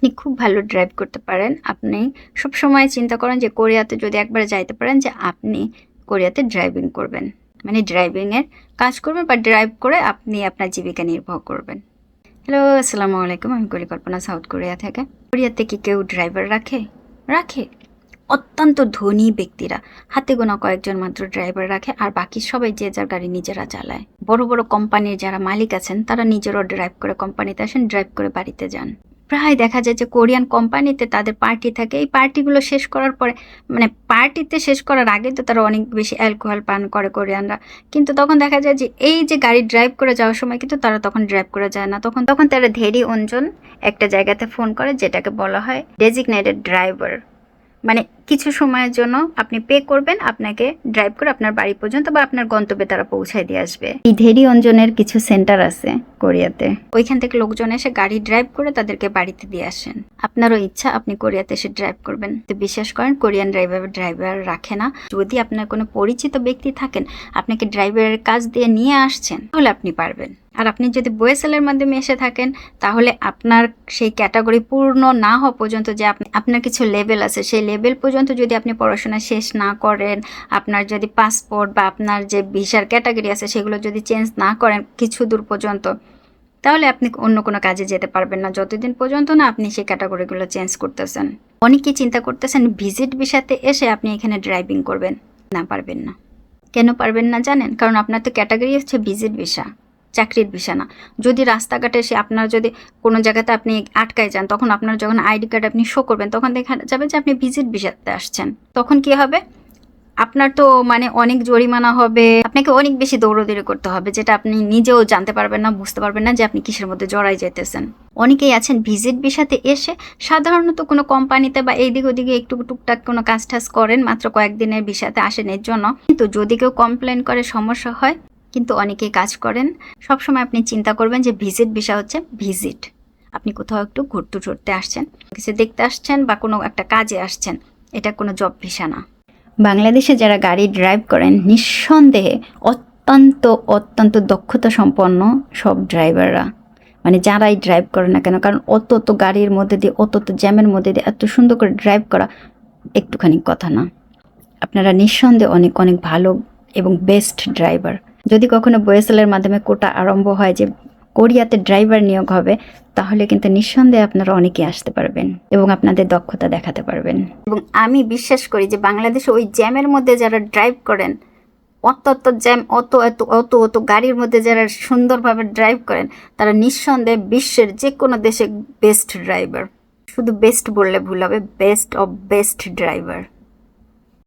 আপনি খুব ভালো ড্রাইভ করতে পারেন। আপনি সব সময় চিন্তা করেন যে কোরিয়াতে যদি একবার যাইতে পারেন যে আপনি কোরিয়াতে ড্রাইভিং করবেন। মানে ড্রাইভিংয়ের কাজ করবেন বা ড্রাইভ করে আপনি আপনার জীবিকা নির্বাহ করবেন। হ্যালো আসসালামু আলাইকুম। আমি পরিকল্পনা সাউথ কোরিয়া থেকে। কোরিয়াতে কি কেউ ড্রাইভার রাখে? রাখে। অত্যন্ত ধনী ব্যক্তিরা। হাতে গোনা কয়েকজন মাত্র ড্রাইভার রাখে আর বাকি সবাই যে যার গাড়ি নিজেরা চালায়। বড় বড় কোম্পানির যারা মালিক আছেন, তারা নিজেরাও ড্রাইভ করে কোম্পানিতে আসেন ড্রাইভ করে বাড়িতে যান। প্রায় দেখা যায় যে কোরিয়ান কোম্পানিতে তাদের পার্টি থাকে। এই পার্টিগুলো শেষ করার পরে মানে পার্টিতে শেষ করার আগে তো তারা অনেক বেশি অ্যালকোহল পান করে কোরিয়ানরা। কিন্তু তখন দেখা যায় যে এই যে গাড়ি ড্রাইভ করে যাওয়ার সময় কিন্তু তারা তখন ড্রাইভ করে যায় না। তখন তখন তারা ধেরি অঞ্জন একটা জায়গাতে ফোন করে, যেটাকে বলা হয় ডেজিগনেটেড ড্রাইভার মানে কিছু সময়ের জন্য আপনি পে করবেন, আপনাকে ড্রাইভ করে আপনার বাড়ি পর্যন্ত বা আপনার গন্তব্যে তারা পৌঁছায় দিয়ে আসবে। এই ধেরি অঞ্জনের কিছু সেন্টার আছে কোরিয়াতে। ওইখান থেকে লোকজন এসে গাড়ি ড্রাইভ করে তাদেরকে বাড়িতে দিয়ে আসেন। আপনারও ইচ্ছা, আপনি কোরিয়াতে এসে ড্রাইভ করবেন। তো বিশ্বাস করেন, কোরিয়ান ড্রাইভার ড্রাইভার রাখে না। যদি আপনার কোনো পরিচিত ব্যক্তি থাকেন, আপনাকে ড্রাইভারের কাজ দিয়ে নিয়ে আসছেন, তাহলে আপনি পারবেন। আর আপনি যদি বয়েসেলের মাধ্যমে এসে থাকেন, তাহলে আপনার সেই ক্যাটাগরি পূর্ণ না হওয়া পর্যন্ত যে আপনি- আপনার কিছু লেভেল আছে, সেই লেভেল পর্যন্ত যদি আপনি পড়াশোনা শেষ না করেন, আপনার যদি পাসপোর্ট বা আপনার যে ভিসার ক্যাটাগরি আছে সেগুলো যদি চেঞ্জ না করেন কিছু দূর পর্যন্ত, তাহলে আপনি অন্য কোনো কাজে যেতে পারবেন না। যতদিন পর্যন্ত না আপনি সেই ক্যাটাগরিগুলো চেঞ্জ করতেছেন। অনেকেই চিন্তা করতেছেন ভিজিট ভিসাতে এসে আপনি এখানে ড্রাইভিং করবেন। না পারবেন না। কেন পারবেন না জানেন? কারণ আপনার তো ক্যাটাগরি হচ্ছে ভিজিট ভিসা চাকরির ভিসা না। যদি রাস্তাঘাটে এসে আপনার যদি কোনো জায়গাতে আপনি আটকায় যান, তখন আপনার যখন আইডি কার্ড আপনি শো করবেন, তখন দেখা যাবে যে আপনি ভিজিট ভিসাতে আসছেন। তখন কি হবে? আপনার তো মানে অনেক জরিমানা হবে। আপনাকে অনেক বেশি দৌড়দৌড়ি করতে হবে, যেটা আপনি নিজেও জানতে পারবেন না, বুঝতে পারবেন না যে আপনি কিসের মধ্যে জড়াই যেতেছেন অনেকেই আছেন ভিজিট ভিসাতে এসে সাধারণত কোনো কোম্পানিতে বা এইদিক ওদিকে একটু টুকটাক কোনো কাজ টাজ করেন, মাত্র কয়েকদিনের ভিসাতে আসেন এর জন্য। কিন্তু যদি কেউ কমপ্লেন করে, সমস্যা হয় কিন্তু অনেকেই কাজ করেন। সবসময় আপনি চিন্তা করবেন যে ভিজিট ভিসা হচ্ছে ভিজিট। আপনি কোথাও একটু ঘুরতে চড়তে আসছেন, কিছু দেখতে আসছেন বা কোনো একটা কাজে আসছেন, এটা কোনো জব ভিসা না। বাংলাদেশে যারা গাড়ি ড্রাইভ করেন, নিঃসন্দেহে অত্যন্ত অত্যন্ত দক্ষতা সম্পন্ন সব ড্রাইভাররা মানে যারাই ড্রাইভ করে না কেন, কারণ অত অত গাড়ির মধ্যে দিয়ে, অত অত জ্যামের মধ্যে দিয়ে এত সুন্দর করে ড্রাইভ করা একটুখানি কথা না। আপনারা নিঃসন্দেহে অনেক অনেক ভালো এবং বেস্ট ড্রাইভার যদি কখনো বয়েসেলের মাধ্যমে কোটা আরম্ভ হয় যে কোরিয়াতে ড্রাইভার নিয়োগ হবে, তাহলে কিন্তু নিঃসন্দেহে আপনারা অনেকে আসতে পারবেন এবং আপনাদের দক্ষতা দেখাতে পারবেন। এবং আমি বিশ্বাস করি যে বাংলাদেশে ওই জ্যামের মধ্যে যারা ড্রাইভ করেন, অত অত জ্যাম, অত এত, অত অত গাড়ির মধ্যে যারা সুন্দরভাবে ড্রাইভ করেন, তারা নিঃসন্দেহে বিশ্বের যে কোনো দেশে বেস্ট ড্রাইভার শুধু বেস্ট বললে ভুল হবে বেস্ট অফ বেস্ট ড্রাইভার